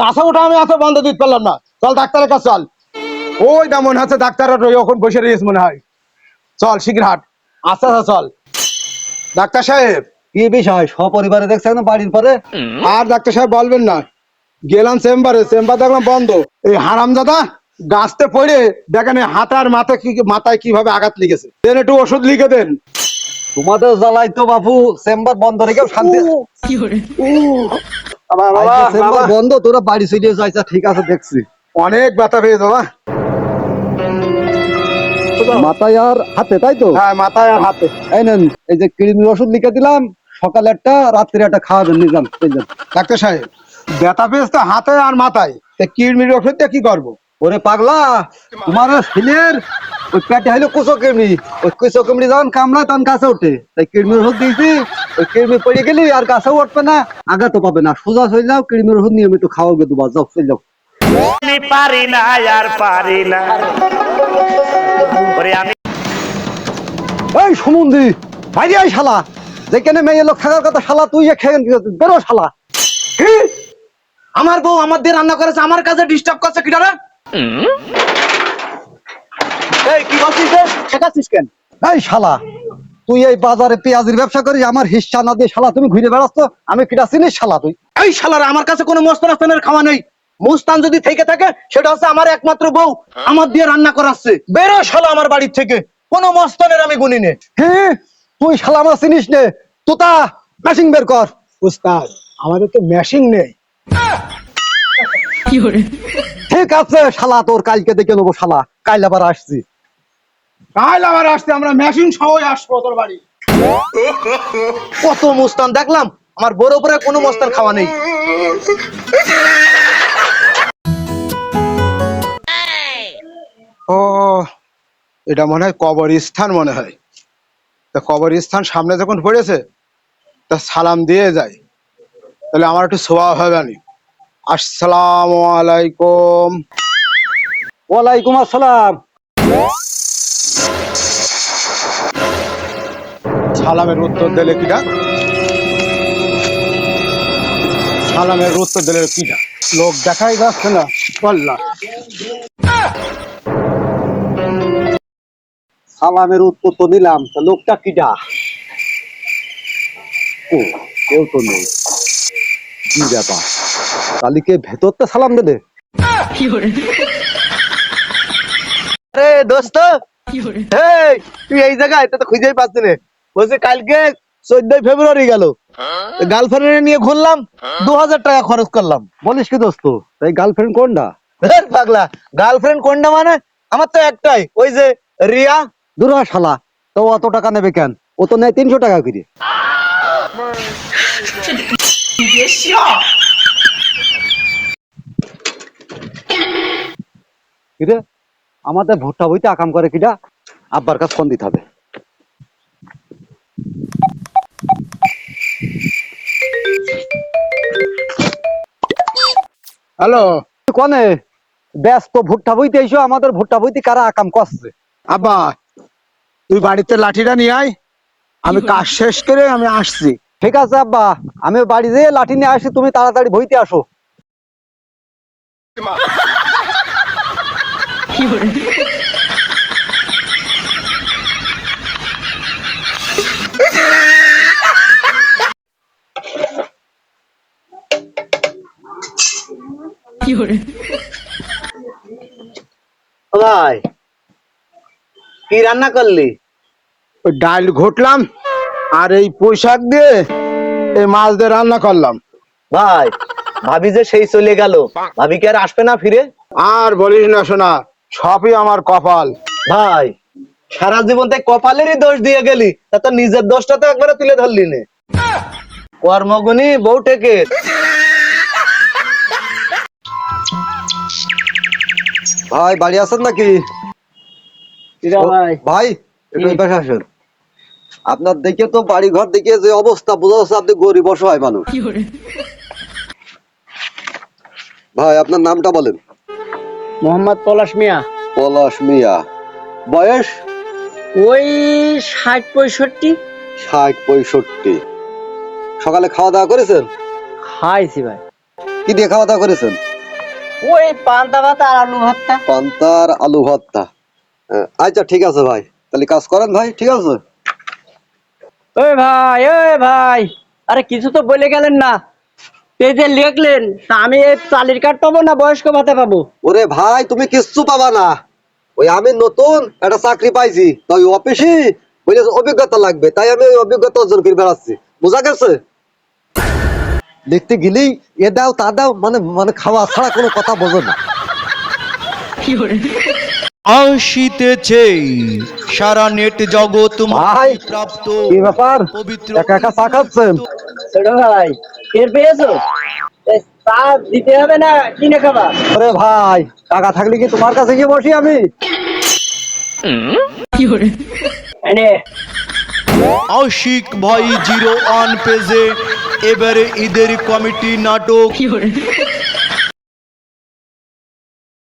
গাছে ওঠা আমি আছে বন্ধ দিতে পারলাম না। চল ডাক্তারের কাছে চল। ওইটা মনে হচ্ছে ডাক্তার ওখন বসে রয়েছে মনে হয়। চল শীঘ্র হাট। আস্তে আস্তে চল। ডাক্তার সাহেব। কি বিষয়? সপরিবারে দেখছেন না বাড়ির পরে? আর ডাক্তার সাহেব বলবেন না। গেলাম চেম্বারে চেম্বার দেখলাম বন্ধ। এই হারাম দাদা গাছতে পড়ে দেখেন হাতার মাথা কি মাথায় কীভাবে আঘাত লেগেছে। দেন একটু ওষুধ লিখে দেন। তোমাদের জ্বালাই তো বাবু চেম্বার বন্ধ রেখে শান্তি বন্ধ তোরা বাড়ি চলে যাইছা ঠিক আছে দেখছি। অনেক ব্যথা পেয়ে বাবা। মাথায় আর হাতে তাই তো? হ্যাঁ মাথায় আর হাতে। এই নেন এই যে কৃমির ওষুধ লিখে দিলাম সকালে একটা রাত্রে একটা খাওয়াবেন নিজাম। ডাক্তার সাহেব ব্যথা পেয়েছে তো হাতে আর মাথায়। তা কিড়মির ওষুধ দিয়ে কি করব? ওরে পাগলা তোমার ছেলের? ওই পেটে হইল কুচো কেমনি? ওই কুচো কেমনি যখন কামড়ায় তখন কাছে ওঠে। তাই কিড়মির ওষুধ দিয়েছি ওই কিড়মি পড়ে গেলি আর গাছেও উঠবে না। আগা তো পাবে না সোজা হয়ে যাও কিড়মির ওষুধ নিয়মিত খাওয়াবে দুবার যাও চলে যাও। আমি পারি না আর পারি না। ওরে আমি এই সমুন্দি বাইরে আই শালা। যেখানে মেয়ে লোক থাকার কথা শালা তুই খেয়ে বেরো শালা। কি? আমার বউ আমার দিয়ে রান্না করেছে আমার কাছে ডিস্টার্ব করছে কি রে? এই কি বলছিস রে? শেখাচ্ছিস কেন? এই শালা তুই এই বাজারে পেঁয়াজের ব্যবসা করিস আমার হিস্সা না দিয়ে শালা তুমি ঘুরে বেড়াচ্ছ? আমি কিটা চিনিস শালা তুই? এই শালার আমার কাছে কোনো মস্তান আস্তানের খাওয়া নেই। মুস্তান যদি থেকে থাকে সেটা হচ্ছে আমার একমাত্র বউ। আমার দিয়ে রান্না করাচ্ছে। বেরো শালা আমার বাড়ির থেকে। কোনো মস্তানের আমি গুনি নে। হ্যাঁ তুই শালা আমার চিনিস নে। তোতা মেশিন বের কর। উস্তাদ আমাদের তো মেশিন নেই। ঠিক আছে শালা তোর কালকে দেখে নেব শালা। কাল আবার আসছি। কাল আবার আসতে আমরা মেশিন সহ আসব তোর বাড়ি। কত মুস্তান দেখলাম আমার বড় উপরে কোনো মস্তান খাওয়া নেই। ও এটা মনে হয় কবরস্থান মনে হয়। তা কবরস্থান সামনে যখন পড়েছে তা সালাম দিয়ে যায় তাহলে আমার একটু সোয়া হবে না আসসালামু আলাইকুম ওয়ালাইকুম আসসালাম। সালামের উত্তর দিলে কিটা সালামের উত্তর দিলে কিটা লোক দেখাই যাচ্ছে না। বললা। সালামের উত্তর তো নিলাম তা লোকটা কিটা ও কেউ তো নেই। কি ব্যাপার? কালিকে ভেতরতে সালাম দেবে। আরে দোস্ত এই তুই এই জায়গায় তো খুঁজেই পাচ্ছি না। বলছি কালকে চোদ্দই ফেব্রুয়ারি গেল। গার্লফ্রেন্ড নিয়ে ঘুরলাম দু হাজার টাকা খরচ করলাম। বলিস কি দোস্ত এই গার্লফ্রেন্ড কোনটা? পাগলা গার্লফ্রেন্ড কোনটা মানে? আমার তো একটাই ওই যে রিয়া। দুরা শালা তো অত টাকা নেবে কেন? ও তো নেয় তিনশো টাকা করে। আমাদের ভুট্টা বইতে আকাম করে কিটা আব্বার কাছে ফোন দিতে হবে। হ্যালো? কনে? ব্যস্ত ভুট্টা বইতে এসো আমাদের ভুট্টা বইতে কারা আকাম করছে? আব্বা তুই বাড়িতে লাঠিটা নিয়ে আয়। আমি কাজ শেষ করে আমি আসছি। ঠিক আছে আব্বা। আমি বাড়ি যেয়ে লাঠি নিয়ে আসি তুমি তাড়াতাড়ি বইতে আসো। ভাই কি রান্না করলি? ডাল ঘটলাম আর এই পোশাক দিয়ে এই মাছ দিয়ে রান্না করলাম। ভাই ভাবি যে সেই চলে গেল। ভাবি কি আর আসবে না ফিরে? আর বলিস না শোনা সবই আমার কপাল। ভাই সারা জীবন তাই কপালেরই দোষ দিয়ে গেলি তা তো নিজের দোষটা তো একবারে তুলে ধরলি নে। কর্মগুনি বউ টেকে ভাই বাড়ি আছেন নাকি? ভাই? একটু পাশে আসেন। আপনার দেখে তো বাড়ি ঘর দেখে যে অবস্থা বোঝা যাচ্ছে আপনি গরিব অসহায় মানুষ। ভাই আপনার নামটা বলেন। মোহাম্মদ পলাশ মিয়া। পলাশ মিয়া। বয়স? ওই ষাট পঁয়ষট্টি। ষাট পঁয়ষট্টি। সকালে খাওয়া দাওয়া করেছেন? খাইছি ভাই। কি দিয়ে খাওয়া দাওয়া করেছেন? ওই পান্তা ভাত আর আলু ভর্তা। পান্তার আলু ভর্তা। হ্যাঁ, আচ্ছা ঠিক আছে ভাই। তাহলে কাজ করেন ভাই ঠিক আছে? ওই ভাই ওই ভাই। আরে কিছু তো বলে গেলেন না। এই যে লিখলেন তা আমি এই চালির কার্ড পাবো না বয়স্ক ভাতা পাবো? ওরে ভাই তুমি কিচ্ছু পাবা না। ওই আমি নতুন একটা চাকরি পাইছি তো অফিসে বলে অভিজ্ঞতা লাগবে তাই আমি ওই অভিজ্ঞতা অর্জন করে বেড়াচ্ছি। বোঝা গেছে? দেখতে গেলেই এ দাও তা দাও মানে মানে খাওয়া ছাড়া কোনো কথা বোঝো না। আসিতেছে সারা নেট জগৎ ভাই, প্রাপ্ত কি ব্যাপার? পবিত্র একা একা চা খাচ্ছেন? ছোট ভাই টের পেয়েছ? দিতে হবে না কিনে খাবা। ভাই টাকা থাকলে কি তোমার কাছে গিয়ে বসি আমি? এনে আশিক ভাই জিরো অন পেজে এবারে ঈদের কমিটি নাটক।